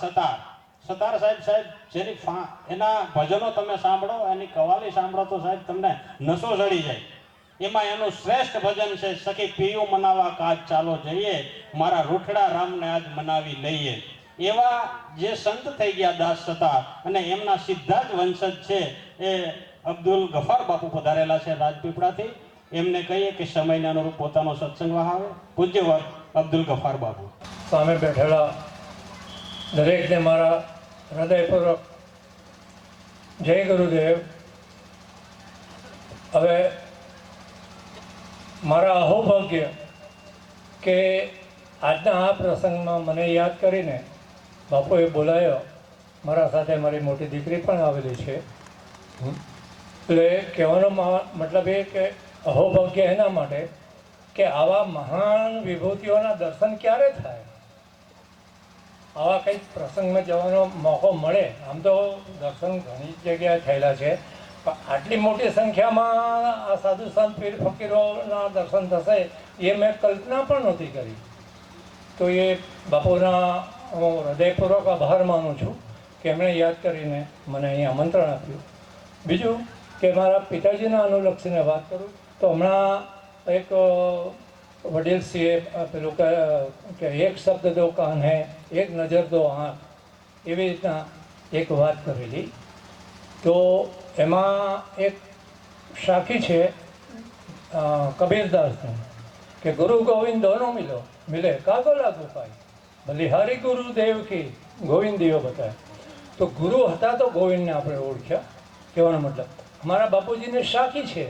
સતાર. સતાર સાહેબ સાહેબ, જેની એના ભજનો તમે સાંભળો, એની કવાલી સાંભળો તો સાહેબ તમને નસો ચડી જાય. એમાં એનું શ્રેષ્ઠ ભજન છે, સખી, પિયું મનાવા કાજ ચાલો જઈએ, મારા રૂઠડા રામને આજ મનાવી લઈએ. એવા જે સંત થઈ ગયા દાસ સતાર અને એમના સીધા જ વંશજ છે, એ અબ્દુલ ગફાર બાપુ પધારેલા છે રાજપીપળાથી. એમને કહીએ કે સમયને અનુરૂપ પોતાનો સત્સંગ વહાવે. પૂજ્ય અબ્દુલ ગફાર બાપુ. સામે બેઠેલા દરેકને મારા હૃદયપૂર્વક જય ગુરુદેવ. હવે મારા અહોભાગ્ય કે આજના આ પ્રસંગમાં મને યાદ કરીને બાપુએ બોલાયો. મારા સાથે મારી મોટી દીકરી પણ આવેલી છે. એટલે કહેવાનો મતલબ એ કે અહોભાગ્ય એના માટે કે આવા મહાન વિભૂતિઓના દર્શન ક્યારે થાય? આવા કંઈક પ્રસંગમાં જવાનો મોકો મળે. આમ તો દર્શન ઘણી જગ્યાએ થયેલા છે. પણ આટલી મોટી સંખ્યામાં આ સાધુ સંત પીર ફકીરોના દર્શન થશે એ મેં કલ્પના પણ નહોતી કરી. તો એ બાપુના હું હૃદયપૂર્વક આભાર માનું છું કે એમણે યાદ કરીને મને અહીં આમંત્રણ આપ્યું. બીજું કે મારા પિતાજીના અનુલક્ષીને વાત કરું તો હમણાં એક વડીલ સિંહે પેલું કે એક શબ્દ દો કાન હે, એક નજર દો આંખ, એવી રીતના એક વાત કરેલી. તો એમાં એક સાખી છે કબીરદાસની, કે ગુરુ ગોવિંદ દોનો મિલો, મિલે કાગો લાગુ હરિ બલિહારી ગુરુદેવ કી ગોવિંદ દિયો બતાય. તો ગુરુ હતા તો ગોવિંદને આપણે ઓળખ્યા. કહેવાનો મતલબ, અમારા બાપુજીને સાખી છે.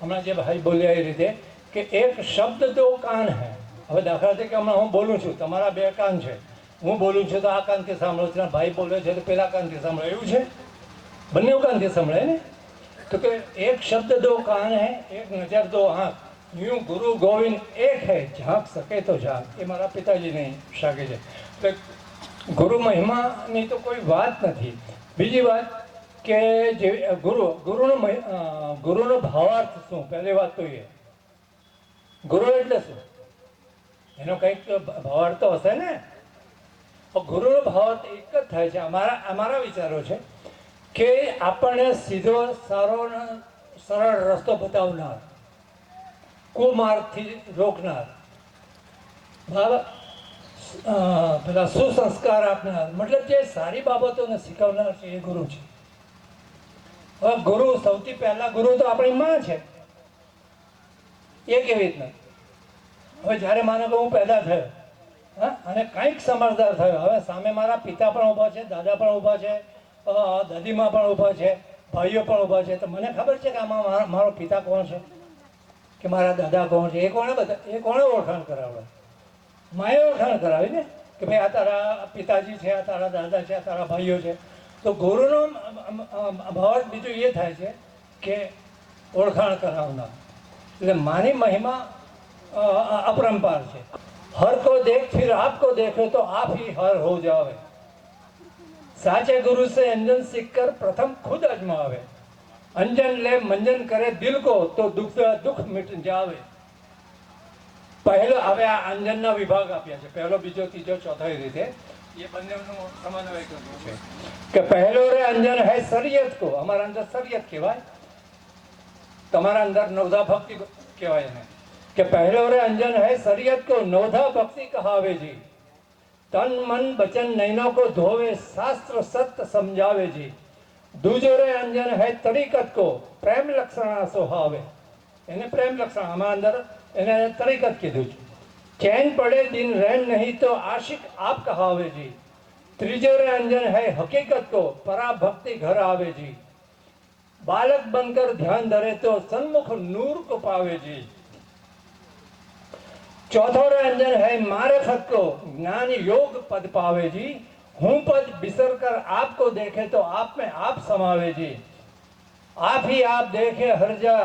હમણાં જે ભાઈ બોલ્યા એ રીતે કે એક શબ્દ તો કાન હે. હવે દાખલા તરીકે હમણાં હું બોલું છું, તમારા બે કાન છે. હું બોલું છું તો આ કાનથી સાંભળો છે ભાઈ બોલે છે તો પેલા કાનથી સાંભળે, એવું છે? બંને કાનથી સાંભળે ને? તો કે એક શબ્દ દો કાન હે, એક નજર દો આંખ. યુ ગુરુ ગોવિંદ એક હૈ ઝાંક શકે તો ઝાંક એ મારા પિતાજીને શાકે છે. તો ગુરુ મહિમાની તો કોઈ વાત નથી. બીજી વાત કે જે ગુરુ, ગુરુનો ગુરુનો ભાવાર્થ શું? પહેલી વાત તો એ. ગુરુ એટલે શું? એનો કંઈક ભાવાર્થ તો હશે ને? ગુરુનો ભાવાર્થ એક જ થાય છે. અમારા અમારા વિચારો છે કે આપણને સીધો સારો સરળ રસ્તો બતાવનાર કુમાર્ગથી રોકનાર બરાબર પેલા સુસંસ્કાર આપનાર, મતલબ જે સારી બાબતોને શીખવનાર છે એ ગુરુ છે. હવે ગુરુ સૌથી પહેલા ગુરુ તો આપણી માં છે. એ કેવી રીતના? હવે જ્યારે માનો કે હું પેદા થયો, હા, અને કંઈક સમજદાર થયો, હવે સામે મારા પિતા પણ ઊભા છે, દાદા પણ ઊભા છે દાદીમાં પણ ઊભા છે, ભાઈઓ પણ ઊભા છે, તો મને ખબર છે કે આમાં મારો પિતા કોણ છે? કે મારા દાદા કોણ છે? એ કોણે બધા, એ કોણે ઓળખાણ કરાવે માએ ઓળખાણ કરાવી ને? કે ભાઈ, આ તારા પિતાજી છે, આ તારા દાદા છે, આ તારા ભાઈઓ છે. તો ગુરુનો ભાવ બીજું એ થાય છે કે ઓળખાણ કરાવનાર. એટલે માની મહિમા અપરંપાર છે. હર કો દેખ, ફિર આપકો દેખે તો આપ હી હર હો જાવે. સાચે ગુરુ સે અંજન સીખકર પ્રથમ ખુદ અજમાવે. અંજન લે, મંજન કરે દિલ કો, તો દુઃખ દુઃખ મિટ જાવે. પહેલો હવે આ અંજનના વિભાગ આપ્યા છે. પહેલો, બીજો, ત્રીજો ચોથો રીતે. એ બંનેનો સમન્વય કર્યો છે. કે પહેલો રે અંજન હે શરીયત કો. અમારા અંદર શરીયત કહેવાય. તમારા અંદર નવધા ભક્તિ કહેવાય એને. કે પહેલો રે અંજન હે શરીયત કો નવધા ભક્તિ કહાવેજી તન મન બચન નૈનો કો ધોવે શાસ્ત્ર સત્ય સમજાવેજી દૂજો રે અંજન હે તરીકત કો પ્રેમ લક્ષણા સોહાવે. એને પ્રેમ લક્ષણ, આમાં અંદર એને તરીકત કીધું છે. ચેન પડે દિન રહેન નહીં તો આશિક આપ કહાવે જી. ત્રીજો રે અંજન હે હકીકત કો પરા ભક્તિ ઘર આવેજી જી. जी बालक बनकर ध्यान धरे तो सन्मुख नूर को पावे जी चौथो रे अंजन है मारफत को ज्ञान योग पद पावे जी हूं पद बिसर कर आपको देखे तो आप में आप समावे जी आप ही आप देखे हर जा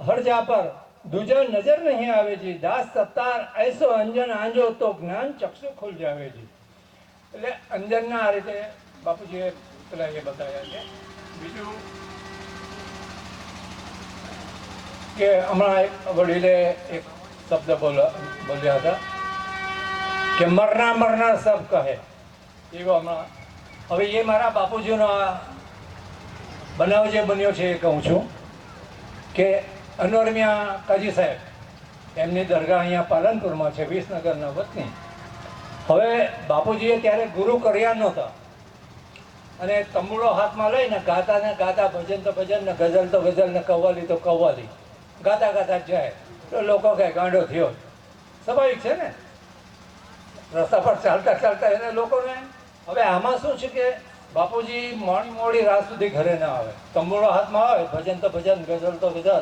हर जा पर दूजा नजर नहीं आवे जी दास सत्तार ऐसो अंजन आंजो तो જ્ઞાન ચક્ષુ ખુલ જાવે જી એટલે અંજનના આ રીતે બાપુજીએ પેલા એ બતાવ્યા છે બીજું કે હમણાં વડીલે એક શબ્દ બોલ્યા હતા કે મરના મરના સબ કહે. એવો હમણાં. હવે એ મારા બાપુજીનો આ બનાવ જે બન્યો છે એ કહું છું કે અનોરમિયા કાજી સાહેબ, એમની દરગાહ અહીંયા પાલનપુરમાં છે, વિસનગરના વતની. હવે બાપુજીએ ત્યારે ગુરુ કર્યા નહોતા. અને તંબુડો હાથમાં લઈને ગાતા ને ગાતા ભજન તો ભજન ને ગઝલ તો ગઝલ ને કવ્વાલી તો કવ્વાલી. ગાતા ગાતા જાય. તો લોકો કહે, ગાંડો થયો. સ્વાભાવિક છે ને? રસ્તા પર ચાલતા ચાલતા એને લોકોને, હવે આમાં શું છે કે બાપુજી મોડી મોડી રાત સુધી ઘરે ના આવે. તંબુડો હાથમાં આવે, ભજન તો ભજન, ગઝલ તો ગઝલ,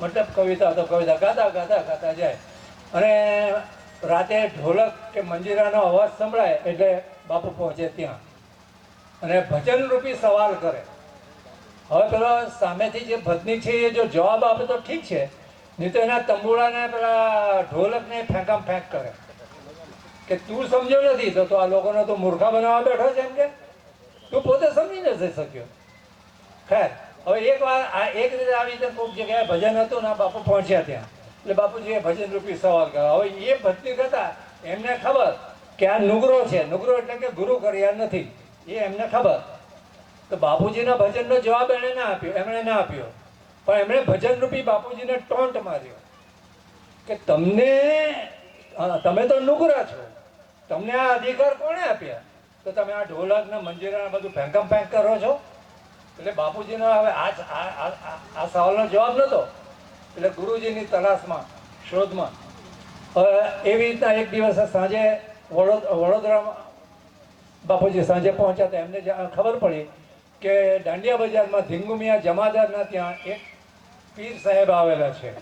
મતલબ કવિતા તો કવિતા, ગાતા ગાતા ગાતા જાય. અને રાતે ઢોલક કે મંજીરાનો અવાજ સંભળાય એટલે બાપુ પહોંચે ત્યાં. અને ભજન રૂપી સવાલ કરે. હવે પેલો સામેથી જે ભજની છે, એ જો જવાબ આપે તો ઠીક છે. નહીં તો એના તંબુડાને પેલા ઢોલકને ફેંકામ ફેંક કરે. કે તું સમજ્યો નથી, તો તો આ લોકોને તો મૂર્ખા બનાવવા બેઠો છે એમ કે. તું પોતે સમજી નથી શક્યો. ખેર, હવે એક વાર આ એક રીતે આવી રીતે કોઈક જગ્યાએ ભજન હતું ને બાપુ પહોંચ્યા ત્યાં. એટલે બાપુજીએ ભજન રૂપી સવાલ કર્યો. હવે એ ભજની કરતા એમને ખબર કે આ નુગરો છે. નુગરો એટલે કે ગુરુ કર્યા નથી. એ એમને ખબર. તો બાપુજીના ભજનનો જવાબ એણે ના આપ્યો, એમણે ના આપ્યો. પણ એમણે ભજન રૂપી બાપુજીને ટોન્ટ માર્યો કે તમને તમે તો નુકરા છો. તમને આ અધિકાર કોણે આપ્યા? તો તમે આ ઢોલક ને મંજીરા બધું ફેંકમ ફેંક કરો છો? એટલે બાપુજીનો હવે આ, આ- સવાલનો જવાબ નહોતો એટલે ગુરુજીની તલાશમાં, શોધમાં. હવે એવી રીતના એક દિવસ સાંજે વડોદ, વડોદરામાં બાપુજી સાંજે પહોંચ્યા હતા એમને ખબર પડી કે દાંડિયા બજારમાં ધીંગુમિયા જમાદારના ત્યાં એક પીર સાહેબ આવેલા છે.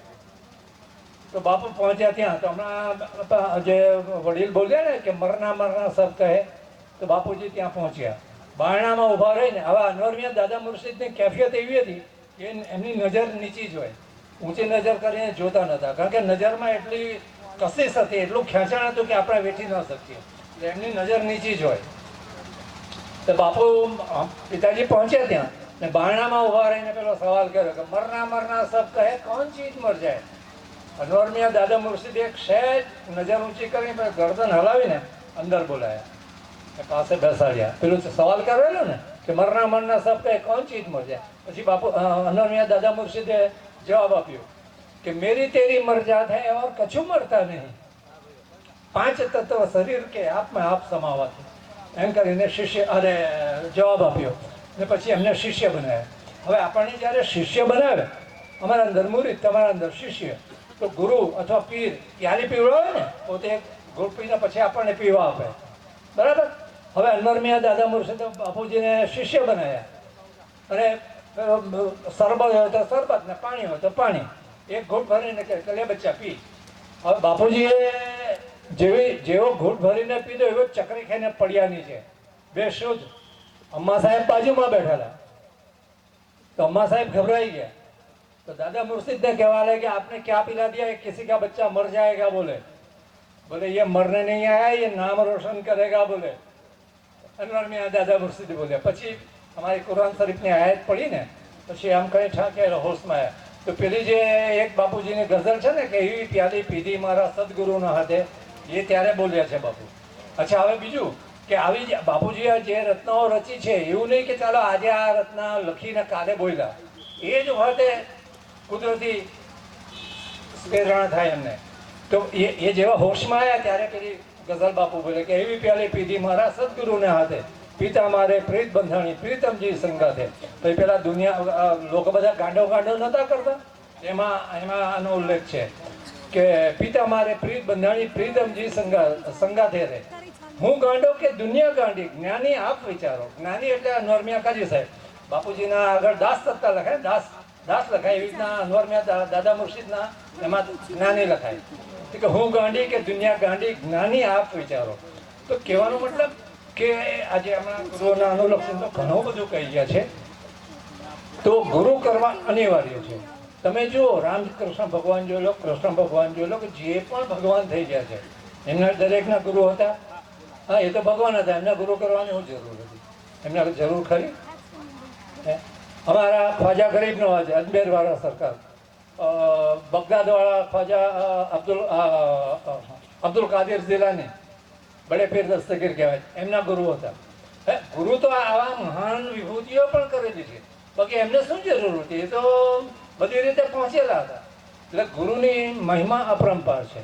તો બાપુ પહોંચ્યા ત્યાં, તો હમણાં જે વડીલ બોલ્યા ને કે મરના મરના સબ કહે, તો બાપુજી ત્યાં પહોંચ્યા. બારણામાં ઊભા રહીને, હવે અનવરમિયા દાદા મુર્શિદની કેફિયત એવી હતી કે એમની નજર નીચી જ હોય. ઊંચી નજર કરીને જોતા નહોતા કારણ કે નજરમાં એટલી કશિશ હતી, એટલું ખેંચાણ હતું કે આપણે વેઠી ન શકીએ. એટલે એમની નજર નીચી જ હોય. તો બાપુ પિતાજી પહોંચ્યા ત્યાં. ને બારણામાં ઊભા રહીને પેલો સવાલ કર્યો કે મરના મરના સબ કહે કોણ ચીજ મર જાય? અનવરમિયા દાદા મુર્શિદ એક સહેજ નજર ઊંચી કરીને ગરદન હલાવીને અંદર બોલાયા. પાસે બેસાડ્યા. પેલું સવાલ કરેલો ને કે મરના મરના સબ કહે કોણ ચીજ મર જાય? પછી બાપુ અ, અનવરમિયા દાદા મુર્શિદે જવાબ આપ્યો કે મેરી તેરી મર જાત હૈ और કછું મરતા નહીં. પાંચ તત્વ શરીર કે આપમાં આપ સમાવત. એમ કરીને શિષ્ય અરે જવાબ આપ્યો. ને પછી એમને શિષ્ય બનાવ્યા. હવે આપણને જ્યારે શિષ્ય બનાવે, અમારા અંદર મુરીદ તમારા અંદર શિષ્ય, તો ગુરુ અથવા પીર પ્યાલી પીવડાવે ને? પોતે ગુરુ પીને પછી આપણને પીવા આપે. બરાબર? હવે અનવરમિયા દાદા મુર્શિદ બાપુજીને શિષ્ય બનાવ્યા. અને સરબત હોય તો શરબત ને પાણી હોય તો પાણી. એક ઘૂંટ ભરીને કહે કે લે બચ્ચા, પી. હવે બાપુજીએ જેવી જેવો ઘૂંટ ભરીને પીધો એવો ચકરી ખાઈને પડ્યાની છે બે શુદ્ધ અમ્મા સાહેબ બાજુમાં બેઠેલા તો અમ્મા સાહેબ ઘબરાઈ ગયા तो दादा मुर्शिद ने कहा है कि आपने क्या पिला दिया है किसी का बच्चा मर जाएगा बोले बोले ये मरने नहीं आया ये नाम रोशन करेगा बोले અનવર में દાદા મુર્શિદ બોલ્યા પછી અમારી કુરાન શરીફની આયત પડી ને પછી આમ કઈ ઠાકે હોશમાં આવ્યા તો પેલી જે એક બાપુજીની ગઝલ છે ને કે એવી પ્યાલી પીધી મારા સદગુરુના હાથે એ ત્યારે બોલ્યા છે બાપુ. અચ્છા, હવે બીજું કે આવી બાપુજીએ જે રત્નાઓ રચી છે, એવું નહીં કે ચાલો આજે આ રત્ના લખીને કાલે બોલ્યા. એ જ વખતે કુદરતી પ્રેરણા થાય એમને. તો એ એ જેવા હોશમાં આવ્યા ત્યારે પેલી ગઝલ બાપુ બોલે કે, એવી પ્યાલી પીધી મારા સદગુરુને હાથે. પિતા મારે પ્રીત બંધાણી, પ્રીતમજી સંગાથે. પછી પેલા દુનિયા લોકો બધા ગાંડો ગાંડો નહોતા કરતા? એમાં એમાં આનો ઉલ્લેખ છે. કે પિતા મારે પ્રીત બંધાણી પ્રીતમજી સંગા, સંગાથે રે હું ગાંડો કે દુનિયા ગાંડી? જ્ઞાની આપ વિચારો. જ્ઞાની એટલે અનવરમિયા કાજી સાહેબ. બાપુજીના આગળ દાસ સત્તા લખાય, દાસ દાસ લખાય એવી રીતના અનવરમિયા દાદા મુર્શિદના એમાં જ્ઞાની લખાય. કે હું ગાંડી કે દુનિયા ગાંડી? જ્ઞાની આપ વિચારો. તો કહેવાનો મતલબ કે આજે હમણાં ગુરુઓના અનુલક્ષણ તો ઘણું બધું કહી ગયા છે. તો ગુરુ કરવા અનિવાર્ય છે. તમે જુઓ રામકૃષ્ણ ભગવાન જોઈ લો, કૃષ્ણ ભગવાન જોઈ લો કે જે પણ ભગવાન થઈ ગયા છે. એમના દરેકના ગુરુ હતા. હા, એ તો ભગવાન હતા. એમના ગુરુ કરવાની શું જરૂર હતી? એમના જરૂર ખરી? અમારા ખ્વાજા ગરીબનો નવાજ અજમેરવાળા સરકાર. બગદાદવાળા ખ્વાજા અબ્દુલ અબ્દુલ કાદિર જિલ્લાને બડે પીર દસ્તગીર કહેવાય. એમના ગુરુ હતા. હે, ગુરુ તો આવા મહાન વિભૂતિઓ પણ કરેલી છે. બાકી એમને શું જરૂર હતી? એ તો બધી રીતે પહોંચેલા હતા. એટલે ગુરુની મહિમા અપરંપાર છે.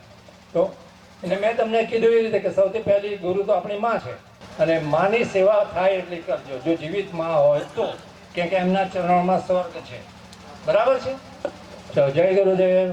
તો એટલે મેં તમને કીધું એ રીતે કે સૌથી પહેલી ગુરુ તો આપણી માં છે. અને માની સેવા થાય એટલી કરજો. જો જીવિતમાં હોય તો. કેમ કે એમના ચરણોમાં સ્વર્ગ છે. બરાબર છે? જય ગુરુદેવ.